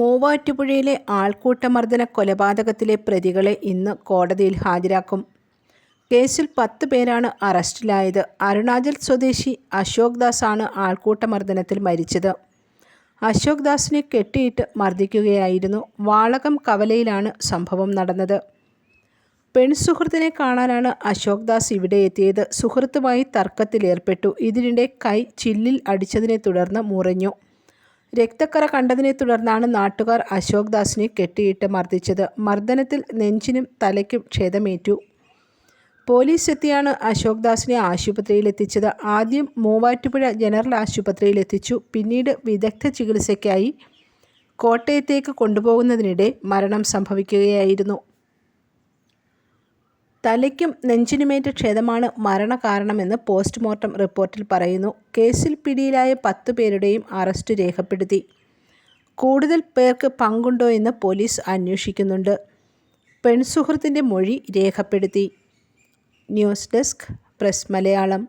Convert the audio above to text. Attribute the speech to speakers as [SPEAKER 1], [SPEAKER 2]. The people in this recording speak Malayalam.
[SPEAKER 1] മൂവാറ്റുപുഴയിലെ ആൾക്കൂട്ടമർദ്ദന കൊലപാതകത്തിലെ പ്രതികളെ ഇന്ന് കോടതിയിൽ ഹാജരാക്കും. കേസിൽ പത്ത് പേരാണ് അറസ്റ്റിലായത്. അരുണാചൽ സ്വദേശി അശോക് ദാസ് ആണ് ആൾക്കൂട്ടമർദ്ദനത്തിൽ മരിച്ചത്. അശോക് ദാസിനെ കെട്ടിയിട്ട് മർദ്ദിക്കുകയായിരുന്നു. വാളകം കവലയിലാണ് സംഭവം നടന്നത്. പെൺസുഹൃത്തിനെ കാണാനാണ് അശോക് ദാസ് ഇവിടെ എത്തിയത്. സുഹൃത്തുമായി തർക്കത്തിലേർപ്പെട്ടു. ഇതിനിടെ കൈ ചില്ലിൽ അടിച്ചതിനെ തുടർന്ന് മുറിഞ്ഞു. രക്തക്കറ കണ്ടതിനെ തുടർന്നാണ് നാട്ടുകാർ അശോക് ദാസിനെ കെട്ടിയിട്ട് മർദ്ദിച്ചത്. മർദ്ദനത്തിൽ നെഞ്ചിനും തലയ്ക്കും ക്ഷേതമേറ്റു പോലീസ് എത്തിയാണ് അശോക് ദാസിനെ ആശുപത്രിയിൽ എത്തിച്ചത് ആദ്യം മൂവാറ്റുപുഴ ജനറൽ ആശുപത്രിയിൽ എത്തിച്ചു പിന്നീട് വിദഗ്ധ ചികിത്സയ്ക്കായി കോട്ടയത്തേക്ക് കൊണ്ടുപോകുന്നതിനിടെ മരണം സംഭവിക്കുകയായിരുന്നു. തലയ്ക്കും നെഞ്ചിനുമേറ്റ ക്ഷതമാണ് മരണകാരണമെന്ന് പോസ്റ്റ്മോർട്ടം റിപ്പോർട്ടിൽ പറയുന്നു. കേസിൽ പിടിയിലായ പത്തു പേരുടെയും അറസ്റ്റ് രേഖപ്പെടുത്തി. കൂടുതൽ പേർക്ക് പങ്കുണ്ടോ എന്ന് പോലീസ് അന്വേഷിക്കുന്നുണ്ട്. പെൺസുഹൃത്തിന്റെ മൊഴി രേഖപ്പെടുത്തി.
[SPEAKER 2] News
[SPEAKER 3] desk press Malayalam.